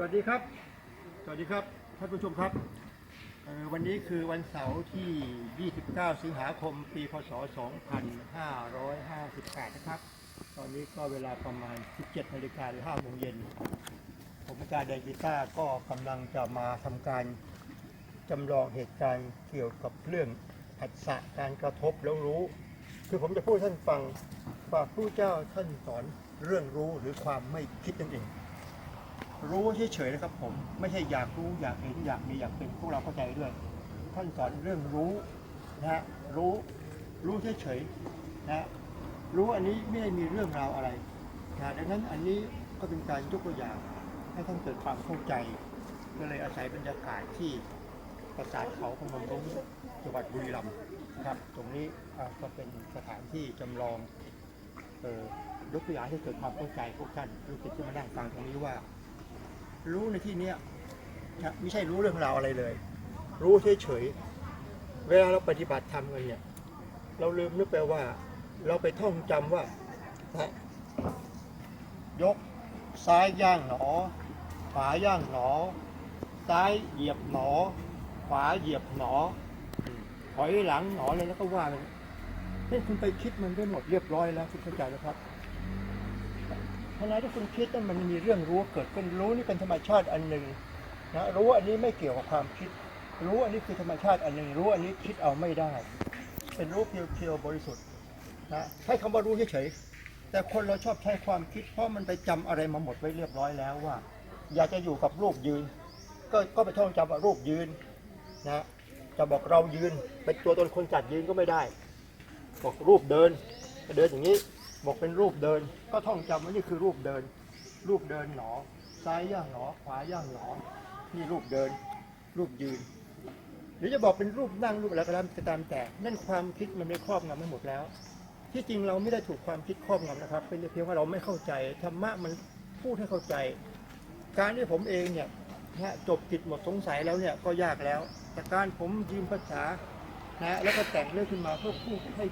สวัสดีครับ สวัสดีครับท่านผู้ชมครับ วันนี้คือวันเสาร์ที่ 29 สิงหาคม ปี พศ 2558 นะครับ ตอนนี้ก็เวลาประมาณ 17นาฬิกาหรือ5โมงเย็น ผมอารย์แดงกีตาร์ก็กำลังจะมาทำการจำลองเหตุการณ์เกี่ยวกับเรื่องผัสสะการกระทบแล้วรู้ คือผมจะพูดท่านฟังว่าผู้เจ้าท่านสอนเรื่องรู้หรือความไม่คิดนั่นเอง รู้เฉยๆนะครับผมไม่ใช่อยากรู้อยากเห็นอยากมีอยากเป็นพวกเราเข้าใจด้วยท่านสอนเรื่องรู้นะฮะรู้รู้เฉยๆนะฮะรู้อันนี้ไม่ได้มีเรื่องราวอะไรนะดังนั้นอันนี้ก็เป็นการยกตัวอย่างให้ท่านเกิดความเข้าใจก็เลยอาศัยบรรยากาศที่ปราสาทเขาพนมรุ้งจังหวัดบุรีรัมย์นะครับ ตรงนี้ก็เป็นสถานที่จำลองออยกตัวอย่างให้เกิดความเข้าใจพวกท่านลูกศิษย์ที่มานั่งฟังตรงนี้ว่า รู้ในที่เนี้ยนะไม่ใช่รู้เรื่องราวอะไรเลย รู้เฉยๆเวลาเราปฏิบัติธรรมกันเนี่ย เราลืมนึกไปว่า เราไปท่องจำว่า ยกซ้ายย่างหนอ ขวาย่างหนอ ซ้ายเหยียบหนอ ขวาเหยียบหนอ ถอยหลังหนอเลยแล้วก็ว่าเลยนี่คุณไปคิดมันได้หมดเรียบร้อยแล้วคุณเข้าใจแล้วครับ ขณะที่คุณคิดนั้นมันมีเรื่องรู้เกิดขึ้นรู้นี่เป็นธรรมชาติอันหนึ่งนะรู้อันนี้ไม่เกี่ยวกับความคิด รู้อันนี้คือธรรมชาติอันหนึ่งรู้อันนี้คิดเอาไม่ได้ เป็นรู้เพียวๆบริสุทธิ์นะใช้คำว่ารู้เฉยๆแต่คนเราชอบใช้ความคิด เพราะมันไปจำอะไรมาหมดไว้เรียบร้อยแล้วว่า อยากจะอยู่กับรูปยืน ก็ก็ไปท่องจำว่ารูปยืนนะจะบอกเรายืนเป็นตัวตนคนจัดยืนก็ไม่ได้ บอกรูปเดินเดินอย่างนี้ บอกเป็นรูปเดิน ก็ท่องจำว่านี่คือรูปเดิน รูปเดินหนอ ซ้ายย่างหนอ ขวาย่างหนอ นี่รูปเดิน รูปยืน หรือจะบอกเป็นรูปนั่งรูปอะไรก็ตามจะตามแต่ นั่นความคิดมันไม่ครอบงำไม่หมดแล้ว ที่จริงเราไม่ได้ถูกความคิดครอบงำนะครับ เป็นเพียงว่าเราไม่เข้าใจธรรมะมันพูดให้เข้าใจ การที่ผมเองเนี่ยนะจบกิจหมดสงสัยแล้วเนี่ยก็ยากแล้ว แต่การผมยืมภาษานะฮะแล้วก็แต่งเรื่องขึ้นมาเพื่อพูดให้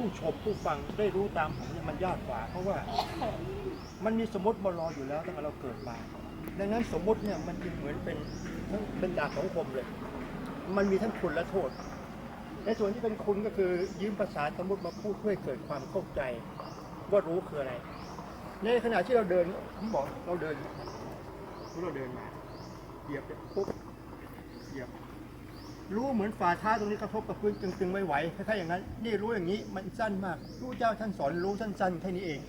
ผู้ชมผู้ฟังได้รู้ตามผมเนี่ยมันยากกว่า เพราะว่ามันมีสมมติมารออยู่แล้วตั้งแต่เราเกิดมา ดังนั้นสมมติเนี่ยมันจึงเหมือนเป็นเป็นดาบสองคมเลย มันมีทั้งคุณและโทษ ในส่วนที่เป็นคุณก็คือยืมภาษาสมมติมาพูดเพื่อเกิดความเข้าใจ ว่ารู้คืออะไร ในขณะที่เราเดินผมบอกเราเดินเราเดินมาเหยียบปุ๊บ รู้เหมือนฝ่าเท้าตรงนี้กระทบกับพื้นตึงๆไม่ไหวคล้ายๆอย่างนั้น นี่รู้อย่างนี้มันสั้นมาก รู้เจ้าท่านสอนรู้สั้นๆแค่นี้เอง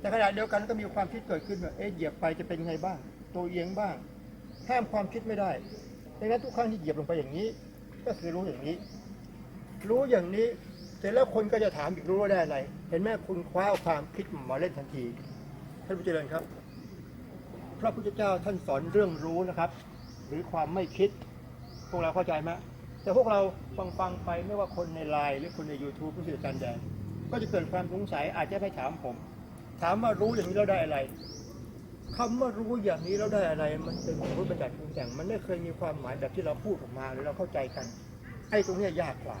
แต่ขณะเดียวกันก็มีความคิดเกิดขึ้นว่าเอ๊ะเหยียบไปจะเป็นไงบ้าง ตัวเอียงบ้าง ห้ามความคิดไม่ได้ดังนั้นทุกครั้งที่เหยียบลงไปอย่างนี้ ก็คือรู้อย่างนี้ รู้อย่างนี้เสร็จแล้วคนก็จะถามอีกรู้ว่าได้อะไร เห็นไหมคุณคว้าเอาความคิดมาเล่นทันทีท่านผู้เจริญครับ พระพุทธเจ้าท่านสอนเรื่องรู้นะครับ หรือความไม่คิด พวกเราเข้าใจไหม แต่พวกเราฟังฟังไปไม่ว่าคนในไลน์หรือคนใน YouTube ผู้สื่อการแดงก็จะเกิดความสงสัยอาจจะไปถามผม ถามว่ารู้อย่างนี้แล้วได้อะไรคำว่ารู้อย่างนี้แล้วได้อะไร มันเป็นสมมติบัญญัติปรุงแต่งมันไม่เคยมีความหมายแบบที่เราพูดออกมาหรือเราเข้าใจกันไอ้ตรงนี้ยากกว่า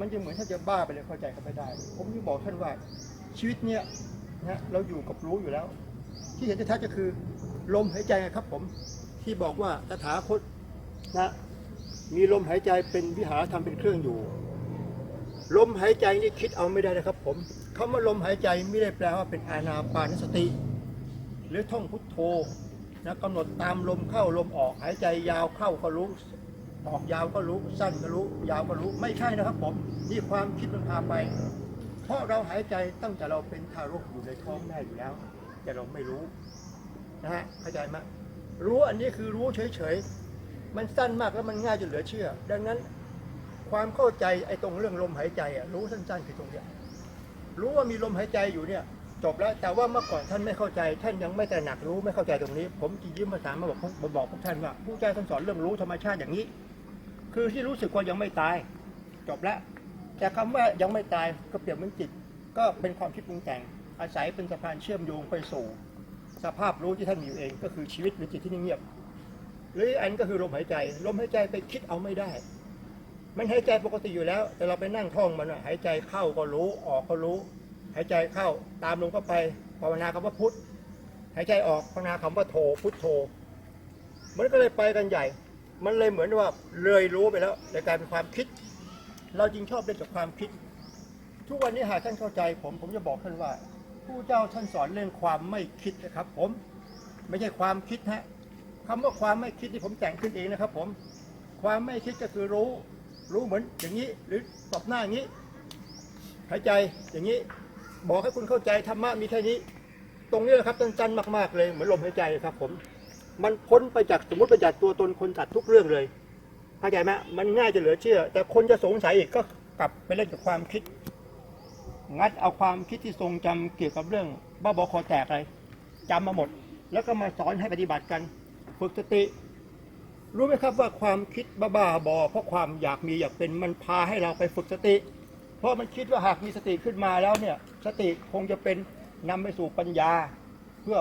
มันจะเหมือนถ้าจะบ้าไปเลยเข้าใจกันไม่ได้ ผมจะบอกท่านว่าชีวิตเนี้ยนะเราอยู่กับรู้อยู่แล้ว ที่เห็นชัดๆก็คือ ลมหายใจครับผม ที่บอกว่าตถาคตนะ มีลมหายใจเป็นวิหารธรรมเป็นเครื่องอยู่ ลมหายใจนี่คิดเอาไม่ได้นะครับ ผมคำว่าลมหายใจไม่ได้แปลว่าเป็นอานาปานสติ หรือท่องพุทโธนะกำหนดตามลมเข้าลมออกหายใจยาวเข้าก็รู้ออกยาวก็รู้สั้นก็รู้ ยาวก็รู้ไม่ใช่นะครับ ผมนี่ความคิดมันพาไป เพราะเราหายใจตั้งแต่เราเป็นทารกอยู่ในท้องแม่อยู่แล้ว แต่เราไม่รู้นะฮะเข้าใจไหมรู้อันนี้คือรู้เฉยๆ มันสั้นมากแล้วมันง่ายจนเหลือเชื่อ ดังนั้นความเข้าใจไอ้ตรงเรื่องลมหายใจอะรู้สั้นๆคือตรงเนี้ยรู้ว่ามีลมหายใจอยู่เนี่ย จบแล้วแต่ว่าเมื่อก่อนท่านไม่เข้าใจ ท่านยังไม่แตระหนักรู้ไม่เข้าใจตรงนี้ ผมจะยืมภาษามาบอกมาบอกพวกท่านว่าผู้ใจท่านสอนเรื่องรู้ธรรมชาติอย่างนี้ คือที่รู้สึกว่ายังไม่ตาย จบแล้วแต่คำว่ายังไม่ตายก็เปรียบเหมือนจิต ก็เป็นความคิดปรุงแต่ง อาศัยเป็นสะพานเชื่อมโยงไปสู่ สภาพรู้ที่ท่านมีอยู่เอง ก็คือชีวิตหรือจิตที่เงียบ หรืออันก็คือลมหายใจ ลมหายใจไปคิดเอาไม่ได้ มันหายใจปกติอยู่แล้ว แต่เราไปนั่งท่องมันหายใจเข้าก็รู้ออกก็รู้ หายใจเข้าตามลมเข้าไปภาวนาคำว่าพุทธหายใจออกภาวนาคำว่าโทพุทโธมันก็เลยไปกันใหญ่ มันเลยเหมือนว่าเลยรู้ไปแล้วในกลารเป็นความคิด เราจึงชอบเล่นกับความคิด ทุกวันนี้หากท่านเข้าใจผมผมจะบอกท่านว่าผู้เจ้าท่านสอนเรื่องความไม่คิดนะครับ ผม ไม่ใช่ความคิดฮะ คำว่าความไม่คิดที่ผมแต่งขึ้นเองนะครับ ผม ความไม่คิดก็คือรู้ รู้เหมือนอย่างนี้ หรือตบหน้าอย่างนี้หายใจอย่างนี้ บอกให้คุณเข้าใจธรรมะมีแค่นี้ ตรงนี้แหละครับสั้นๆมาก ๆเลยเหมือนลมหายใจครับ ผม มันพ้นไปจากสมมติไปจากตัวตนคนสัตว์ทุกเรื่องเลยเข้าใจไหมมันง่ายจะเหลือเชื่อ แต่คนจะสงสัยอีกก็กลับไปเล่นกับความคิด งัดเอาความคิดที่ทรงจำเกี่ยวกับเรื่องบ้าบอคอแตกอะไรจำมาหมด แล้วก็มาสอนให้ปฏิบัติกัน ฝึกสติ รู้ไหมครับว่าความคิดบ้าๆบอ เพราะความอยากมีอยากเป็นมันพาให้เราไปฝึกสติ เพราะมันคิดว่าหากมีสติขึ้นมาแล้วเนี่ยสติคงจะเป็นนำไปสู่ปัญญา เพื่อ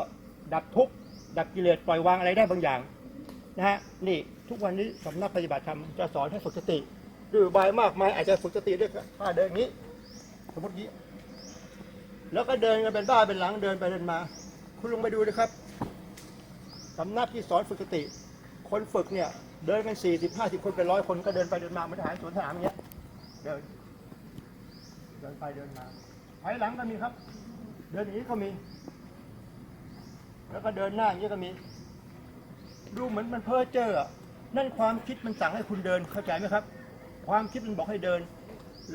ดับทุกข์ดับกิเลสปล่อยวางอะไรได้บางอย่างนะฮะนี่ทุกวันนี้สำนักปฏิบัติธรรมจะสอนให้ฝึกสติด้วยบายมากมายอาจจะฝึกสติด้วยท่าเดินอย่างนี้ สมมตินี้ แล้วก็เดินกันเป็นบ้าเป็นหลังเดินไปเดินมา คุณลงไปดูนะครับ สำนักที่สอนฝึกสติ คนฝึกเนี่ย เดินกันสี่สิบห้าสิบคนเป็นร้อยคนก็เดินไปเดินมาเหมือนทหารสวนสนามอย่างเงี้ยเดินเดินไปเดินมาถอยหลังก็มีครับ เดินอย่างนี้ก็มี แล้วก็เดินหน้าอย่างนี้ก็มี ดูเหมือนมันเพ้อเจ้อนั่นความคิดมันสั่งให้คุณเดินเข้าใจไหมครับ ความคิดมันบอกให้เดิน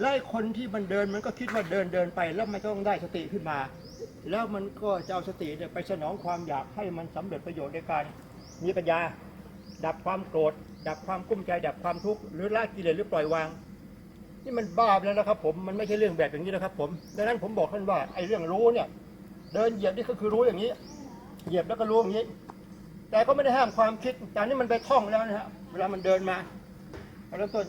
ไล่คนที่มันเดินมันก็คิดว่าเดินเดินไปแล้วมันก็ต้องได้สติขึ้นมา แล้วมันก็จะเอาสติเนี่ยไปสนองความอยากให้มันสำเร็จประโยชน์ในการมีปัญญา ดับความโกรธ ดับความกุ้มใจ ดับความทุกข์หรือละกิเลสหรือปล่อยวาง นี่มันบ้าไปแล้วนะครับ ผมมันไม่ใช่เรื่องแบบอย่างนี้นะครับ ผมดังนั้นผมบอกท่านว่าไอ้เรื่องรู้เนี่ยเดินเหยียบนี่ก็คือรู้อย่างนี้ เหยียบแล้วก็รู้อย่างนี้ แต่ก็ไม่ได้ห้ามความคิดแต่นี่มันไปท่องแล้วนะฮะเวลามันเดินมาเริ่มต้น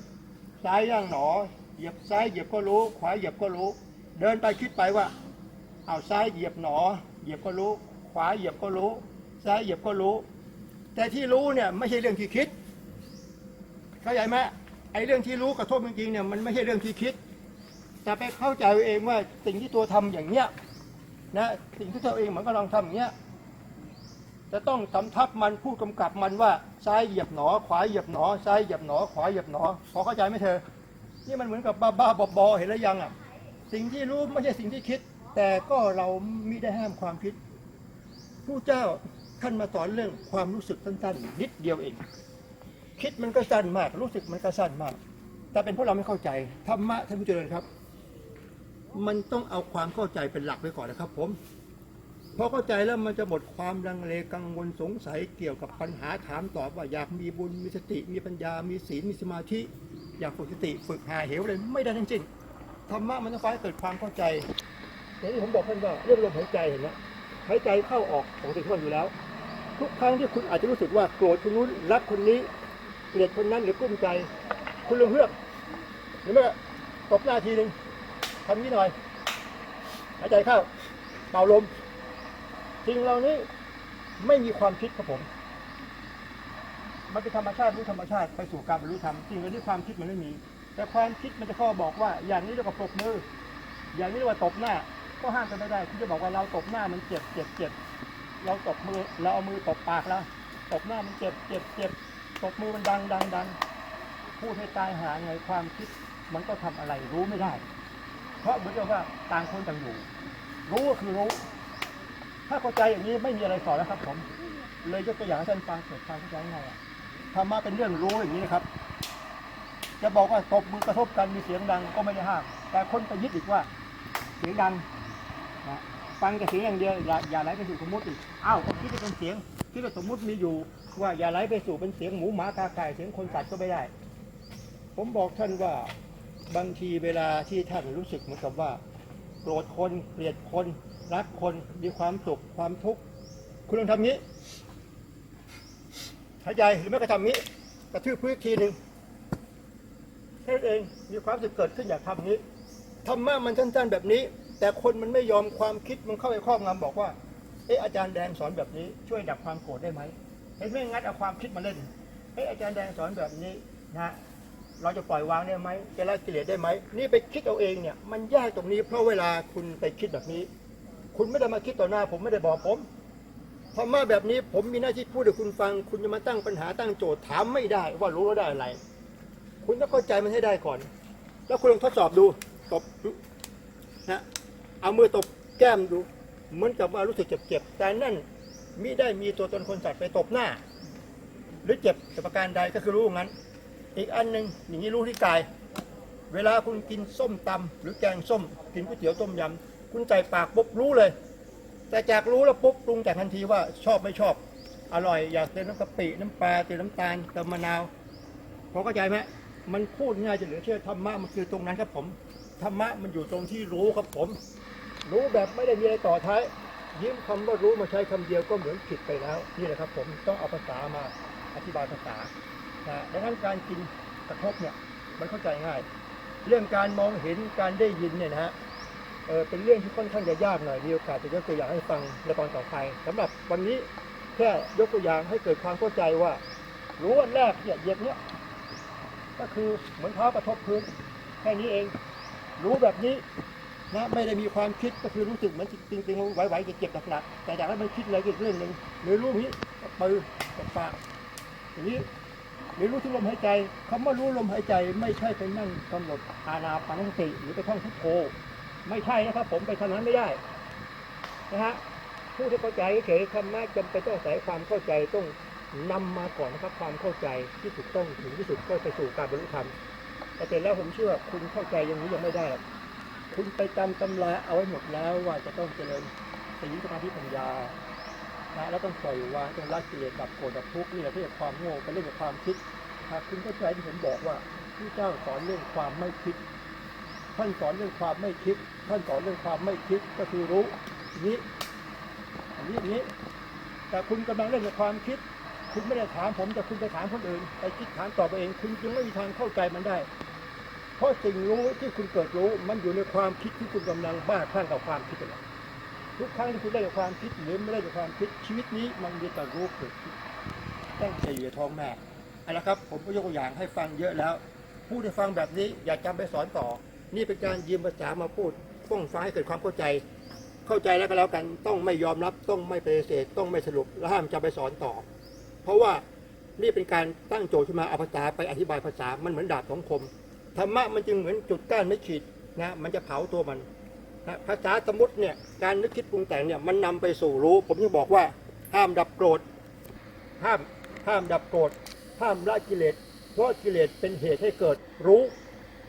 ซ้ายย่างหนอ เหยียบซ้ายเหยียบก็รู้ ขวาเหยียบก็รู้ เดินไปคิดไปว่า เอาซ้ายเหยียบหนอ เหยียบก็รู้ ขวาเหยียบก็รู้ ซ้ายเหยียบก็รู้ แต่ที่รู้เนี่ยไม่ใช่เรื่องที่คิด เข้าใจไหมไอ้เรื่องที่รู้กระทบจริงๆเนี่ยมันไม่ใช่เรื่องที่คิด แต่ไปเข้าใจเอาเองว่าสิ่งที่ตัวทำอย่างเนี้ยนะสิ่งที่ตัวเองเหมือนกำลังทำอย่างเนี้ยจะต้องสำทับมันพูดกำกับมันว่าซ้ายเหยียบหนอ ขวาเหยียบหนอซ้ายเหยียบหนอ ขวาเหยียบหนอ พอเข้าใจไหมเธอ นี่มันเหมือนกับบ้าบ้าๆบอๆเห็นแล้วยังอะ สิ่งที่รู้ไม่ใช่สิ่งที่คิด แต่ก็เราไม่ได้ห้ามความคิดผู้เจ้าท่านมาสอนเรื่องความรู้สึกสั้นๆ นิดเดียวเอง คิดมันก็สั้นมาก รู้สึกมันก็สั้นมาก แต่เป็นเพราะเราไม่เข้าใจธรรมะท่านผู้เจริญครับ มันต้องเอาความเข้าใจเป็นหลักไว้ก่อนนะครับ ผมพอเข้าใจแล้วมันจะหมดความลังเลกังวลสงสัยเกี่ยวกับปัญหาถามตอบว่าอยากมีบุญมีสติ มีปัญญา มีศีลมีสมาธิ อยากฝึกสติฝึกหาเหวเลยไม่ได้ทั้งสิ้นธรรมะมันต้องฟ้าให้เกิดความเข้าใจ อย่างที่ผมบอกท่านว่าเรื่องลมหายใจเห็นไหมหายใจเข้าออกปกติทุกวันอยู่แล้ว ทุกครั้งที่คุณอาจจะรู้สึกว่าโกรธคนนู้นรักคนนี้เกลียดคนนั้นหรือกุ้มใจ คุณลงเฮือกหรือไม่ตบหน้าทีหนึ่งทำนี้หน่อยหายใจเข้าเป่าลมสิ่งเหล่านี้ไม่มีความคิดครับผม มันเป็นธรรมชาติรู้ธรรมชาติไปสู่การบรรลุธรรมสิ่งเหล่านี้ความคิดมันไม่มี แต่ความคิดมันจะข้อบอกว่า อย่างนี้เรียกว่าปรบมือ อย่างนี้เรียกว่าตบหน้า ก็ห้ามกันไม่ได้ที่จะบอกว่าเราตบหน้ามันเจ็บเจ็บเจ็บเราตบมือเราเอามือตบปากแล้วตบหน้ามันเจ็บเจ็บเจ็บตบมือมันดังดังดังพูดให้ตายหาไงความคิดมันก็ทำอะไรรู้ไม่ได้ เพราะเหมือนกับว่าต่างคนต่างอยู่ รู้ก็คือรู้ ถ้าเข้าใจอย่างนี้ไม่มีอะไรสอนแล้วครับ ผม เลยยกตัวอย่างให้ท่านฟังเกิดความเข้าใจง่ายธรรมะเป็นเรื่องรู้อย่างนี้นะครับ จะบอกว่าตบมือกระทบกันมีเสียงดังก็ไม่ได้ห้าม แต่คนไปยึดอีกว่า เสียงดัง นะฟังแต่เสียงอย่างเดียวอย่าอย่าไหลไปสู่สมมติอีกอ้าวก็คิดว่าเป็นเสียงคิดว่าสมมติมีอยู่ ว่าอย่าไหลไปสู่เป็นเสียงหมูหมากาไก่เสียงคนสัตว์ก็ไม่ได้ ผมบอกท่านว่าบางทีเวลาที่ท่านรู้สึกเหมือนกับว่าโกรธคนเกลียดคนรักคนมีความสุขความทุกข์คุณลองทำนี้หายใจหรือไม่ก็ทำนี้ กระทืบพื้นทีหนึ่งแค่นั้นเองมีความสึกเกิดขึ้นอยากทำนี้ธรรมะมันสั้นๆแบบนี้ แต่คนมันไม่ยอมความคิดมันเข้าไปครอบงำบอกว่า เอออาจารย์แดงสอนแบบนี้ ช่วยดับความโกรธได้ไหมเห็นไหมงัดเอาความคิดมาเล่นเอออาจารย์แดงสอนแบบนี้นะเราจะปล่อยวางได้ไหมจะละกิเลสได้ไหมนี่ไปคิดเอาเองเนี่ยมันยากตรงนี้ เพราะเวลาคุณไปคิดแบบนี้ คุณไม่ได้มาคิดต่อหน้า ผมไม่ได้บอกผมพอมาแบบนี้ผมมีหน้าที่พูดให้คุณฟัง คุณจะมาตั้งปัญหาตั้งโจทย์ถามไม่ได้ว่ารู้ว่าได้อะไร คุณต้องเข้าใจมันให้ได้ก่อน แล้วคุณลองทดสอบดูตบนะ เอามือตบแก้มดู เหมือนกับว่ารู้สึกเจ็บๆ แต่นั่นมิได้มีตัวตนคนสัตว์ไปตบหน้า หรือเจ็บแต่ประการใดก็คือรู้งั้น อีกอันหนึ่งอย่างนี้รู้ที่กาย เวลาคุณกินส้มตำหรือแกงส้ม กินก๋วยเตี๋ยวต้มยำคุณใจปากปุ๊บรู้เลย แต่จากรู้แล้วปุ๊บปรุงแต่ทันทีว่าชอบไม่ชอบ อร่อยอยากเติมน้ำกะปิน้ำปลาเติมน้ำตาลเติมมะนาวพอเข้าใจไหมมันพูดง่ายจะเหลือเชื่อธรรมะมันคือตรงนั้นครับผม ธรรมะมันอยู่ตรงที่รู้ครับผม รู้แบบไม่ได้มีอะไรต่อท้าย ยิ้มคำว่ารู้มาใช้คำเดียวก็เหมือนผิดไปแล้วนี่แหละครับ ผมต้องเอาภาษามาอธิบายภาษานะดังนั้นการกินกระทบเนี่ยมันเข้าใจง่าย เรื่องการมองเห็นการได้ยินเนี่ยนะฮะเออเป็นเรื่องที่ค่อนข้างจะยากหน่อยมีโอกาสจะยกตัวอย่างให้ฟังในตอนต่อไปสำหรับวันนี้แค่ยกตัวอย่างให้เกิดความเข้าใจว่า รู้วันแรกเนี่ยเหยียบเนี่ยก็คือเหมือนเท้ากระทบพื้นแค่นี้เอง รู้แบบนี้นะไม่ได้มีความคิดก็คือรู้สึกเหมือนจริงๆไหวๆเจ็บๆหนักๆแต่อยากให้มันคิดอะไรอีกเรื่องหนึ่งหรือรู้อย่งนี้กับมือปากอย่างนี้หรือรู้ที่ลมหายใจคำว่ารู้ลมหายใจไม่ใช่ไปนั่งกำหนดอานาปานสติหรือไปท่องพุทโธไม่ใช่นะครับ ผมไปทางนั้นไม่ได้นะฮะผู้ที่เข้าใจเฉยๆธรรมะจำเป็นต้องอาศัยความเข้าใจต้องนำมาก่อนนะครับความเข้าใจที่ถูกต้องถึงที่สุดก็ไปสู่การบรรลุธรรม แต่เสร็จแล้วผมเชื่อคุณเข้าใจอย่างนี้ยังไม่ได้หรอกคุณไปจำตำราเอาไว้หมดแล้วว่าจะต้องเจริญสีสมาธิปัญญานะแล้วต้องปล่อยวางต้องละกิเลสดับโกรธดับทุกข์นี่แหละที่จะความโง่เป็นเรื่องของความคิดหากคุณเข้าใจที่ผมบอกว่าที่เจ้าสอนเรื่องความไม่คิด ท่านสอนเรื่องความไม่คิด ท่านสอนเรื่องความไม่คิดก็คือรู้อย่างนี้อันนี้อย่างนี้แต่คุณกำลังเล่นกับความคิด คุณไม่ได้ถามผมแต่คุณไปถามคนอื่น ไปคิดถามตอบเอง คุณจึงไม่มีทางเข้าใจมันได้ เพราะสิ่งรู้ที่คุณเกิดรู้มันอยู่ในความคิดที่คุณกำลังบ้าคลั่งกับความคิดนั่นแหละทุกครั้งที่คุณได้จากความคิดหรือไม่ได้จากความคิดชีวิตนี้มันมีแต่รู้เกิดขึ้นตั้งใจอยู่ในท้องแม่เอาละครับผมก็ยกตัวอย่างให้ฟังเยอะแล้ว พูดให้ฟังแบบนี้อย่าจำไปสอนต่อ นี่เป็นการยืมภาษามาพูดต้องฟังให้เกิดความเข้าใจ เข้าใจแล้วก็แล้วกันต้องไม่ยอมรับต้องไม่ปฏิเสธต้องไม่สรุปและห้ามจำไปสอนต่อ เพราะว่านี่เป็นการตั้งโจทย์ขึ้นมาเอาภาษาไปอธิบายภาษามันเหมือนดาบสองคมธรรมะมันจึงเหมือนจุดก้านไม่ขีดนะมันจะเผาตัวมันนะภาษาสมมติเนี่ยการนึกคิดปรุงแต่งเนี่ยมันนำไปสู่รู้ ผมยังบอกว่าห้ามดับโกรธห้ามห้ามดับโกรธห้ามละกิเลสเพราะกิเลสเป็นเหตุให้เกิดรู้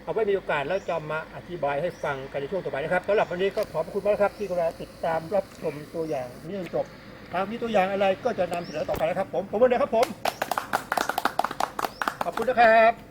เอาไว้มีโอกาสแล้วจะมาอธิบายให้ฟังกันในช่วงต่อไปนะครับสำหรับวันนี้ก็ขอบคุณมากครับที่กรุณาติดตามรับชมตัวอย่างนี้จนจบ หากมีตัวอย่างอะไรก็จะนำเสนอต่อไปนะครับผม ผมวันเดียครับผม ขอบคุณนะครับ